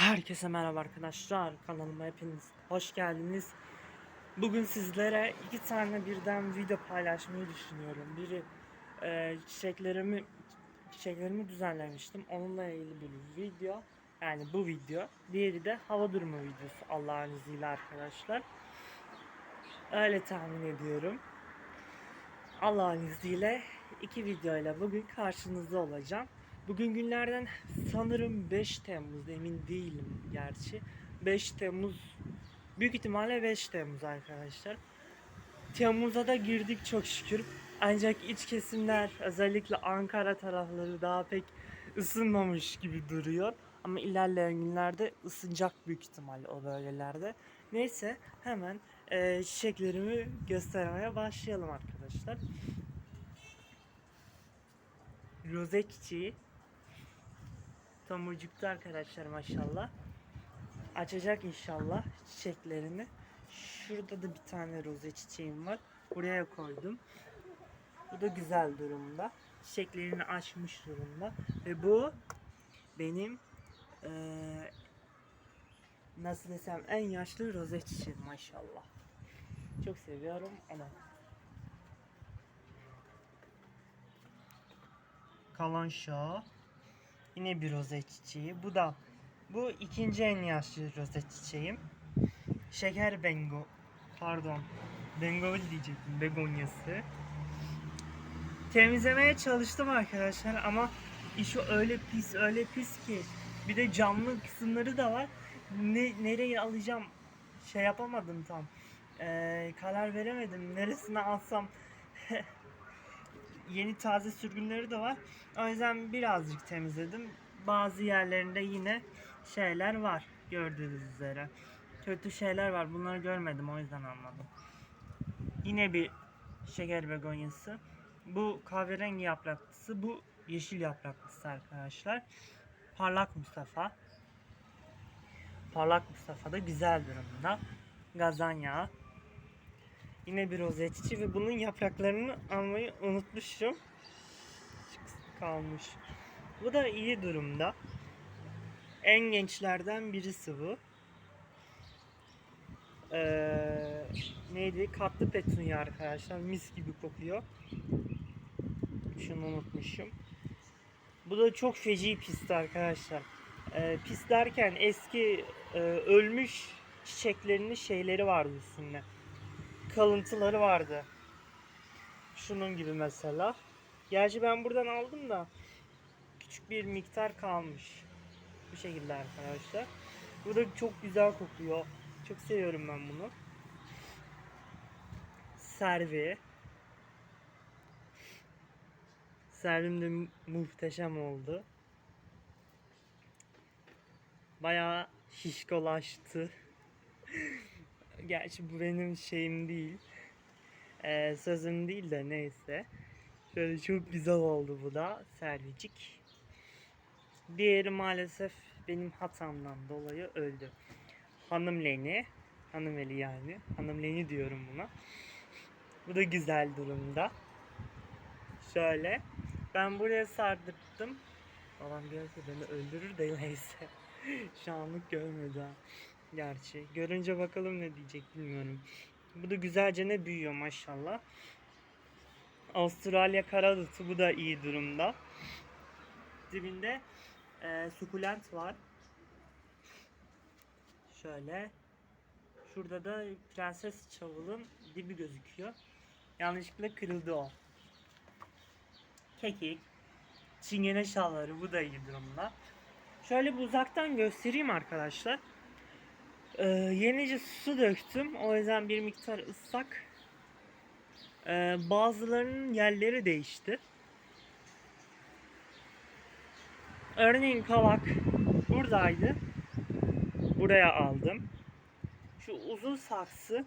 Herkese merhaba arkadaşlar. Kanalıma hepiniz hoş geldiniz. Bugün sizlere iki tane birden video paylaşmayı düşünüyorum. Biri e, çiçeklerimi çiçeklerimi düzenlemiştim. Onunla ilgili bir video. Yani bu video. Diğeri de hava durumu videosu Allah'ın izniyle arkadaşlar. Öyle tahmin ediyorum. Allah'ın izniyle iki videoyla bugün karşınızda olacağım. Bugün günlerden sanırım 5 Temmuz emin değilim gerçi. 5 Temmuz büyük ihtimalle 5 Temmuz arkadaşlar. Temmuz'a da girdik çok şükür. Ancak iç kesimler özellikle Ankara tarafları daha pek ısınmamış gibi duruyor. Ama ilerleyen günlerde ısınacak büyük ihtimalle o bölgelerde. Neyse hemen eee çiçeklerimi göstermeye başlayalım arkadaşlar. Roze çiçeği tomurcuktu arkadaşlar maşallah. Açacak inşallah çiçeklerini. Şurada da bir tane roze çiçeğim var. Buraya koydum. Bu da güzel durumda. Çiçeklerini açmış durumda. Ve bu benim eee, nasıl desem en yaşlı roze çiçeğim maşallah. Çok seviyorum onu. Kalan şah. Yine bir roze çiçeği. Bu da bu ikinci en yaşlı roze çiçeğim. Şeker bengo pardon bengovil diyecektim begonyası. Temizlemeye çalıştım arkadaşlar ama işi öyle pis öyle pis ki bir de camlı kısımları da var. Ne, nereye alacağım şey yapamadım tam. Ee, karar veremedim. Neresine alsam yeni taze sürgünleri de var. O yüzden birazcık temizledim. Bazı yerlerinde yine şeyler var gördüğünüz üzere. Kötü şeyler var. Bunları görmedim o yüzden anladım. Yine bir şeker begonyası. Bu kahverengi yapraklısı, bu yeşil yapraklısı arkadaşlar. Parlak Mustafa. Parlak Mustafa da güzel durumda. Gazanya. Yine bir roze çiçeği ve bunun yapraklarını almayı unutmuşum. Kalmış. Bu da iyi durumda. En gençlerden birisi bu. Ee, neydi? Katlı petunya arkadaşlar. Mis gibi kokuyor. Şunu unutmuşum. Bu da çok feci pisti arkadaşlar. Ee, pis derken eski e, ölmüş çiçeklerinin şeyleri vardı üstünde kalıntıları vardı. Şunun gibi mesela. Gerçi ben buradan aldım da küçük bir miktar kalmış. Bu şekilde arkadaşlar. Bu da çok güzel kokuyor. Çok seviyorum ben bunu. Servi. Servim de mu- muhteşem oldu. Bayağı şişkolaştı. Gerçi bu benim şeyim değil. Ee, sözüm değil de neyse. Şöyle çok güzel oldu bu da. Servicik. Diğeri maalesef benim hatamdan dolayı öldü. Hanım Leni. Hanım Eli yani. Hanım Leni diyorum buna. Bu da güzel durumda. Şöyle. Ben buraya sardırttım. Babam görse beni öldürür de neyse. Şu görmedi. Gerçi. Görünce bakalım ne diyecek bilmiyorum. Bu da güzelce ne büyüyor maşallah. Avustralya karadutu bu da iyi durumda. Dibinde e, sukulent var. Şöyle. Şurada da prenses çavulun dibi gözüküyor. Yanlışlıkla kırıldı o. Kekik. Çingene şalları bu da iyi durumda. Şöyle bir uzaktan göstereyim arkadaşlar. Ee, yenice su döktüm. O yüzden bir miktar ıslak. Ee, bazılarının yerleri değişti. Örneğin kavak buradaydı. Buraya aldım. Şu uzun saksı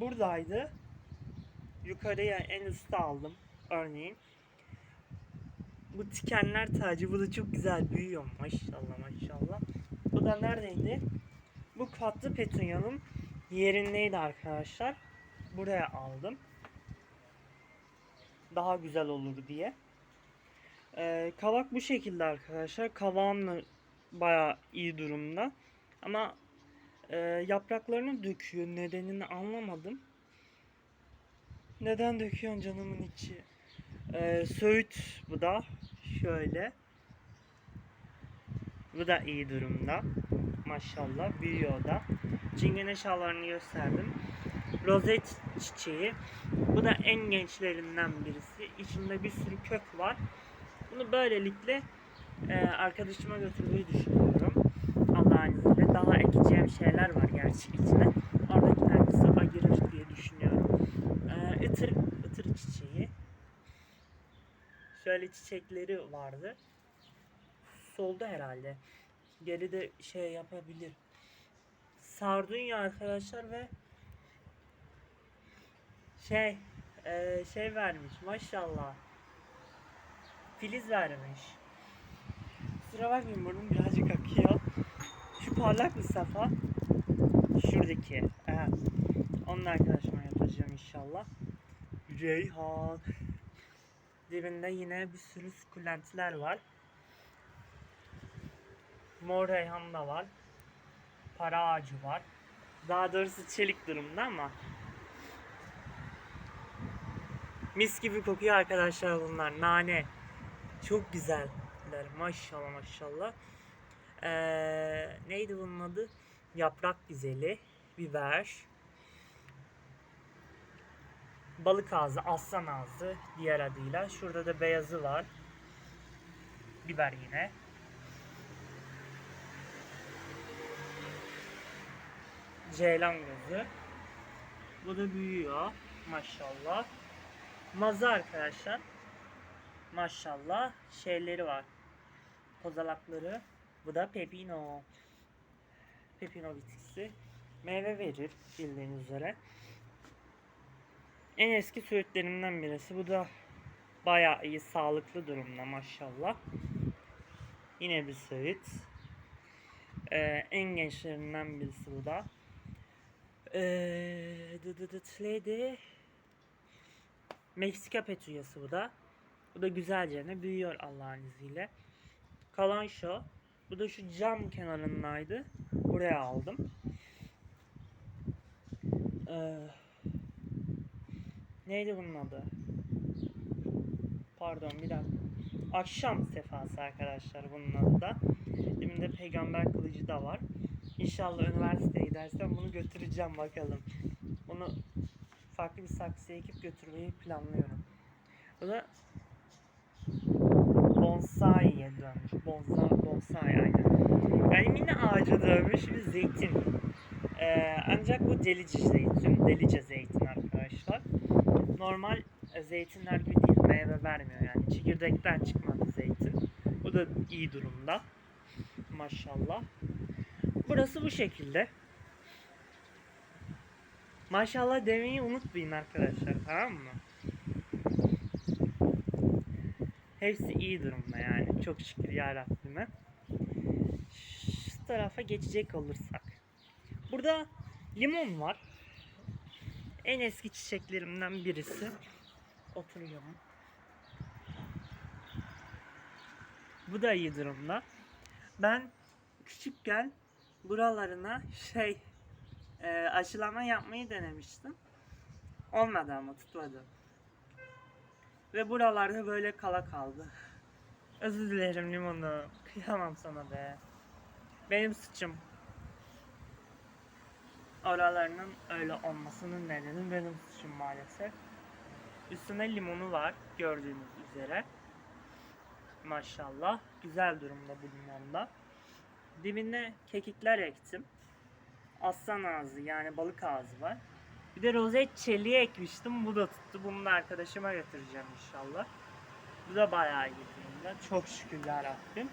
buradaydı. Yukarıya en üstte aldım örneğin. Bu tikenler tacı bu da çok güzel büyüyor maşallah maşallah. Bu da neredeydi? Bu katlı petunyanın yerindeydi arkadaşlar. Buraya aldım. Daha güzel olur diye. Ee, kavak bu şekilde arkadaşlar. Kavağımla bayağı iyi durumda. Ama e, yapraklarını döküyor. Nedenini anlamadım. Neden döküyorsun canımın içi? E, Söğüt bu da. Şöyle. Bu da iyi durumda. Maşallah büyüyor da. Çingene şallarını gösterdim. Rozet çiçeği. Bu da en gençlerinden birisi. İçinde bir sürü kök var. Bunu böylelikle e, arkadaşıma götürmeyi düşünüyorum. Allah'ın izniyle. Daha ekeceğim şeyler var gerçi içine. Oradakiler bizi ayırır diye düşünüyorum. E, ıtır, ıtır çiçeği. Şöyle çiçekleri vardı. Soldu herhalde. Geride şey yapabilir. Sardunya arkadaşlar ve şey e, şey vermiş maşallah. Filiz vermiş. Kusura bakmayın burnum birazcık akıyor. Şu parlak bir safa. Şuradaki. Evet. Onun arkadaşıma yapacağım inşallah. Reyhan. Dibinde yine bir sürü sukulentler var. Mor reyhan da var. Para ağacı var. Daha doğrusu çelik durumda ama Mis gibi kokuyor arkadaşlar bunlar. Nane. Çok güzeller. Maşallah maşallah. Ee, neydi bunun adı? Yaprak güzeli. Biber. Balık ağzı, aslan ağzı diğer adıyla. Şurada da beyazı var. Biber yine. Ceylan gözü. Bu da büyüyor. Maşallah. Mazı arkadaşlar. Maşallah şeyleri var. Kozalakları. Bu da pepino. Pepino bitkisi. Meyve verir bildiğiniz üzere. En eski söğütlerimden birisi. Bu da bayağı iyi sağlıklı durumda maşallah. Yine bir söğüt. Ee, en gençlerinden birisi bu da. Ee, dı dı dı neydi? Meksika peturyası bu da. Bu da güzelce büyüyor Allah'ın izniyle. Kalan şu. Bu da şu cam kenarındaydı. Buraya aldım. Ee, neydi bunun adı? Pardon bir dakika. Akşam sefası arkadaşlar bunun adı da. Elimde peygamber kılıcı da var. İnşallah üniversiteye gidersem bunu götüreceğim bakalım. Bunu farklı bir saksıya ekip götürmeyi planlıyorum. Bu da bonsai'ye dönmüş. Bonsa, bonsai aynen. Yani mini ağaca dönmüş bir zeytin. Ee, ancak bu delice zeytin. Delice zeytin arkadaşlar. Normal zeytinler gibi değil. Meyve vermiyor yani. Çekirdekten çıkmadı zeytin. Bu da iyi durumda. Maşallah. Burası bu şekilde. Maşallah demeyi unutmayın arkadaşlar tamam mı? Hepsi iyi durumda yani. Çok şükür ya Rabbime. Şu tarafa geçecek olursak. Burada limon var. En eski çiçeklerimden birisi. Oturuyorum. Bu da iyi durumda. Ben küçükken buralarına şey e, aşılama yapmayı denemiştim. Olmadı ama tutmadı. Ve buralarda böyle kala kaldı. Özür dilerim limonu. Kıyamam sana be. Benim suçum. Oralarının öyle olmasının nedeni benim suçum maalesef. Üstüne limonu var gördüğünüz üzere. Maşallah. Güzel durumda bu limonda. Dibine kekikler ektim. Aslan ağzı yani balık ağzı var. Bir de rozet çeliği ekmiştim. Bu da tuttu. Bunu da arkadaşıma götüreceğim inşallah. Bu da bayağı durumda. Çok şükür yarabbim.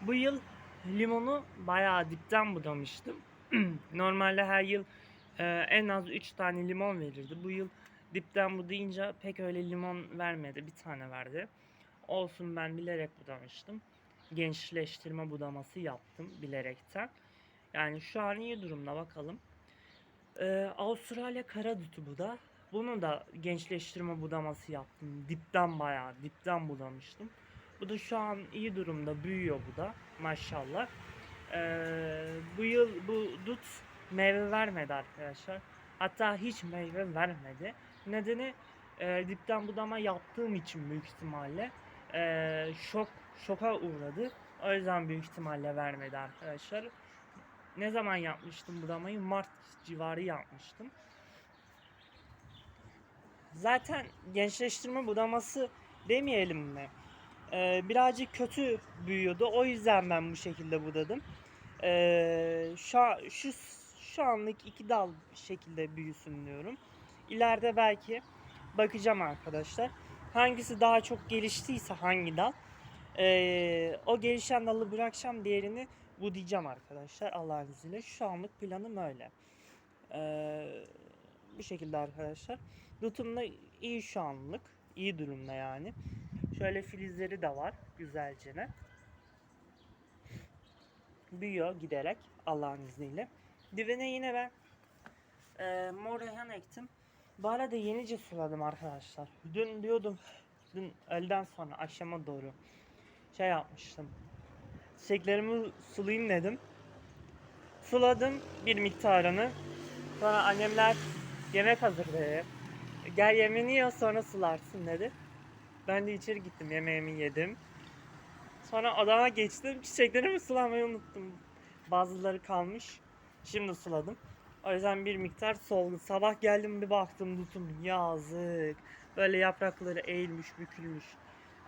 Bu yıl limonu bayağı dipten budamıştım. Normalde her yıl e, en az 3 tane limon verirdi. Bu yıl dipten budayınca pek öyle limon vermedi. Bir tane verdi. Olsun ben bilerek budamıştım. Gençleştirme budaması yaptım bilerekten. Yani şu an iyi durumda bakalım. Ee, Avustralya karadutu bu da. Bunu da gençleştirme budaması yaptım. Dipten bayağı dipten budamıştım. Bu da şu an iyi durumda büyüyor bu da maşallah. Ee, bu yıl bu dut meyve vermedi arkadaşlar. Hatta hiç meyve vermedi. Nedeni e, dipten budama yaptığım için büyük ihtimalle e, şok şoka uğradı. O yüzden büyük ihtimalle vermedi arkadaşlar. Ne zaman yapmıştım budamayı? Mart civarı yapmıştım. Zaten gençleştirme budaması demeyelim mi? Ee, birazcık kötü büyüyordu. O yüzden ben bu şekilde budadım. Ee, şu, şu, şu anlık iki dal şekilde büyüsün diyorum. İleride belki bakacağım arkadaşlar. Hangisi daha çok geliştiyse hangi dal ee, o gelişen dalı bırakacağım diğerini budayacağım arkadaşlar Allah'ın izniyle. Şu anlık planım öyle. Ee, bu şekilde arkadaşlar. Dutum da iyi şu anlık. iyi durumda yani. Şöyle filizleri de var güzelce. Büyüyor giderek Allah'ın izniyle. Dibine yine ben e, mor reyhan ektim. Bu arada yenice suladım arkadaşlar. Dün diyordum, dün öğleden sonra akşama doğru şey yapmıştım. Çiçeklerimi sulayayım dedim. Suladım bir miktarını. Sonra annemler yemek hazırladı. Gel yemeğini ye sonra sularsın dedi. Ben de içeri gittim yemeğimi yedim. Sonra odama geçtim çiçeklerimi sulamayı unuttum. Bazıları kalmış. Şimdi suladım. O yüzden bir miktar soldu. Sabah geldim bir baktım tutum yazık. Böyle yaprakları eğilmiş bükülmüş.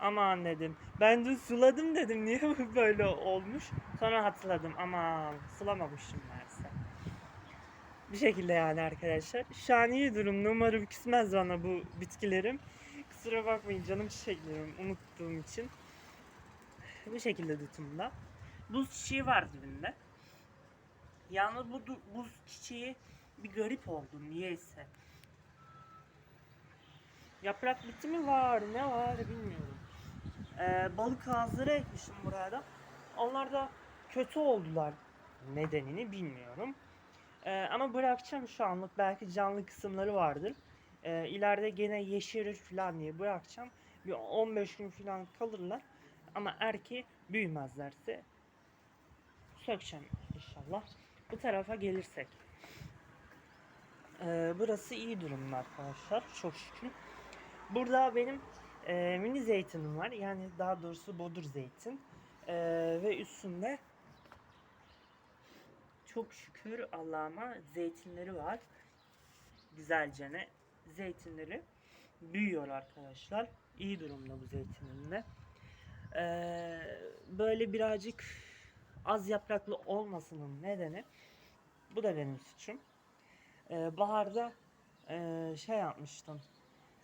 Aman dedim. Ben dün suladım dedim. Niye bu böyle olmuş? Sonra hatırladım. Aman sulamamışım meğerse. Bir şekilde yani arkadaşlar. Şu an iyi durum. Umarım küsmez bana bu bitkilerim. Kusura bakmayın canım çiçeklerim unuttuğum için. Bu şekilde tutumda. Buz çiçeği var dibinde. Yalnız bu buz çiçeği bir garip oldu niyeyse. Yaprak bitti mi var ne var bilmiyorum. Ee, balık ağızları ekmişim buraya Onlar da kötü oldular. Nedenini bilmiyorum. Ee, ama bırakacağım şu anlık. Belki canlı kısımları vardır. Ee, ileride gene yeşerir falan diye bırakacağım. Bir 15 gün falan kalırlar. Ama erkeği büyümezlerse sökeceğim inşallah. Bu tarafa gelirsek. Ee, burası iyi durumda arkadaşlar. Çok şükür. Burada benim e, mini zeytinim var. Yani daha doğrusu bodur zeytin. Ee, ve üstünde çok şükür Allah'ıma zeytinleri var. Güzelcene zeytinleri büyüyor arkadaşlar. İyi durumda bu zeytinin de. Ee, böyle birazcık az yapraklı olmasının nedeni bu da benim suçum. Ee, baharda e, şey yapmıştım.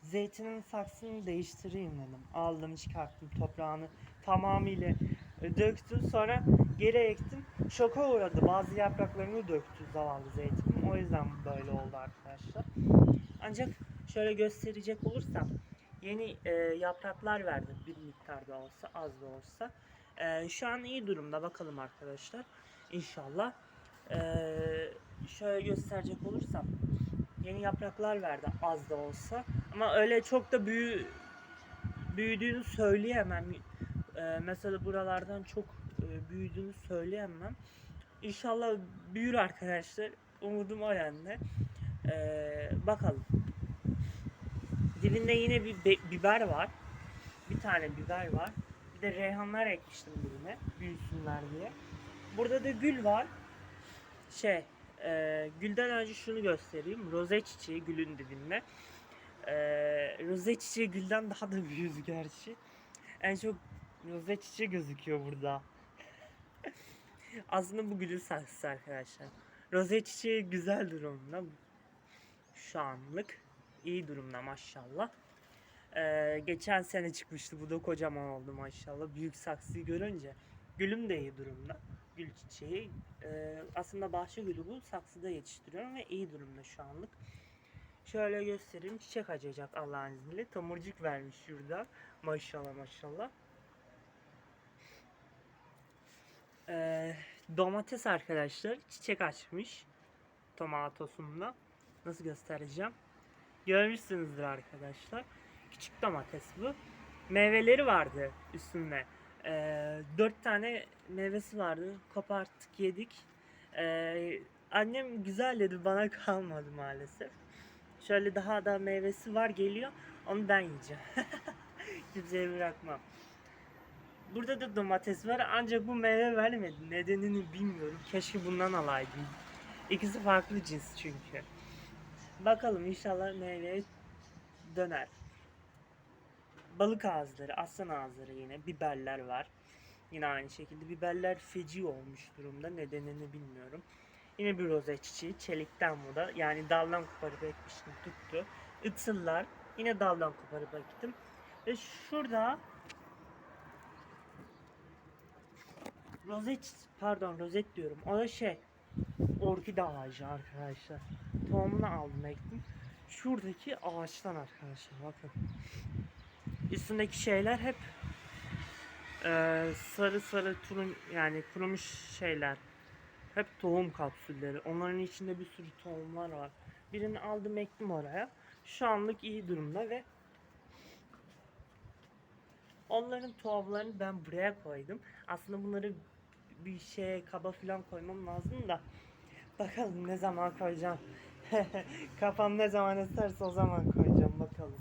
Zeytinin saksını değiştireyim dedim. Aldım çıkarttım toprağını tamamıyla e, döktüm sonra geri ektim. Şoka uğradı. Bazı yapraklarını döktü zavallı zeytinim. O yüzden böyle oldu arkadaşlar. Ancak şöyle gösterecek olursam yeni e, yapraklar verdi bir miktar da olsa az da olsa. E, şu an iyi durumda bakalım arkadaşlar. İnşallah. E, şöyle gösterecek olursam yeni yapraklar verdi az da olsa. Ama öyle çok da büyü büyüdüğünü söyleyemem. E, mesela buralardan çok e, büyüdüğünü söyleyemem. İnşallah büyür arkadaşlar. Umudum o yönde. E, bakalım. Dibinde yine bir be- biber var. Bir tane biber var. Bir de reyhanlar ekmiştim birine. Büyüsünler diye. Burada da gül var. Şey, e, gülden önce şunu göstereyim. Roze çiçeği gülün dibinde. E, roze çiçeği gülden daha da büyüdü gerçi. En çok roze çiçeği gözüküyor burada. Aslında bu gülün saksısı arkadaşlar. Roze çiçeği güzel durumda. Şu anlık iyi durumda maşallah. Ee, geçen sene çıkmıştı. Bu da kocaman oldu maşallah. Büyük saksıyı görünce. Gülüm de iyi durumda. Gül çiçeği. Ee, aslında bahçe gülü bu. Saksıda yetiştiriyorum ve iyi durumda şu anlık. Şöyle göstereyim. Çiçek açacak Allah'ın izniyle. Tomurcuk vermiş şurada. Maşallah maşallah. Ee, domates arkadaşlar. Çiçek açmış. Tomatosunda. Nasıl göstereceğim? Görmüşsünüzdür arkadaşlar. Küçük domates bu. meyveleri vardı üstünde. Ee, dört tane meyvesi vardı. Koparttık yedik. Ee, annem güzel dedi bana kalmadı maalesef. Şöyle daha da meyvesi var geliyor. Onu ben yiyeceğim. Kimseye bırakmam. Burada da domates var ancak bu meyve vermedi. Nedenini bilmiyorum. Keşke bundan alaydım. İkisi farklı cins çünkü. Bakalım inşallah meyveye döner. Balık ağızları, aslan ağızları yine, biberler var. Yine aynı şekilde biberler feci olmuş durumda. Nedenini bilmiyorum. Yine bir roze çiçeği, çelikten bu da. Yani daldan koparıp ekmiştim, tuttu. Itıllar, yine daldan koparıp ektim. Ve şurada rozet, pardon rozet diyorum. O da şey, orkide ağacı arkadaşlar. Tohumunu aldım ektim. Şuradaki ağaçtan arkadaşlar bakın. Üstündeki şeyler hep eee, sarı sarı turun yani kurumuş şeyler. Hep tohum kapsülleri. Onların içinde bir sürü tohumlar var. Birini aldım ektim oraya. Şu anlık iyi durumda ve onların tohumlarını ben buraya koydum. Aslında bunları bir şeye kaba falan koymam lazım da bakalım ne zaman koyacağım. Kafam ne zaman eserse o zaman koyacağım bakalım.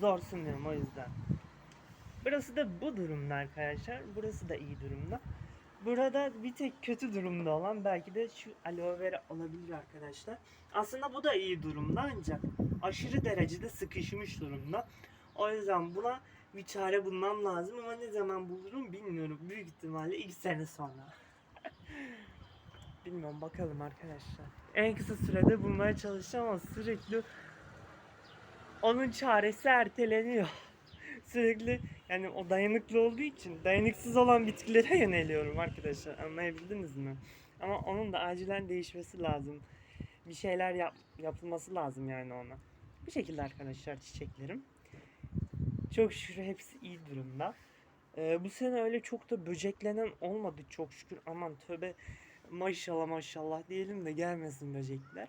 Zor sunuyorum o yüzden. Burası da bu durumda arkadaşlar. Burası da iyi durumda. Burada bir tek kötü durumda olan belki de şu aloe vera olabilir arkadaşlar. Aslında bu da iyi durumda ancak aşırı derecede sıkışmış durumda. O yüzden buna bir çare bulmam lazım ama ne zaman bulurum bilmiyorum. Büyük ihtimalle ilk sene sonra. Bilmiyorum bakalım arkadaşlar. En kısa sürede bulmaya çalışacağım ama sürekli onun çaresi erteleniyor. Sürekli yani o dayanıklı olduğu için dayanıksız olan bitkilere yöneliyorum arkadaşlar. Anlayabildiniz mi? Ama onun da acilen değişmesi lazım. Bir şeyler yap, yapılması lazım yani ona. Bu şekilde arkadaşlar çiçeklerim. Çok şükür hepsi iyi durumda. Ee, bu sene öyle çok da böceklenen olmadı çok şükür. Aman tövbe maşallah maşallah diyelim de gelmesin böcekler.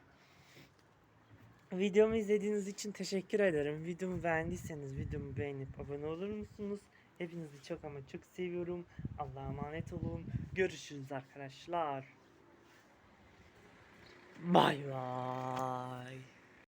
Videomu izlediğiniz için teşekkür ederim. Videomu beğendiyseniz videomu beğenip abone olur musunuz? Hepinizi çok ama çok seviyorum. Allah'a emanet olun. Görüşürüz arkadaşlar. Bay bay.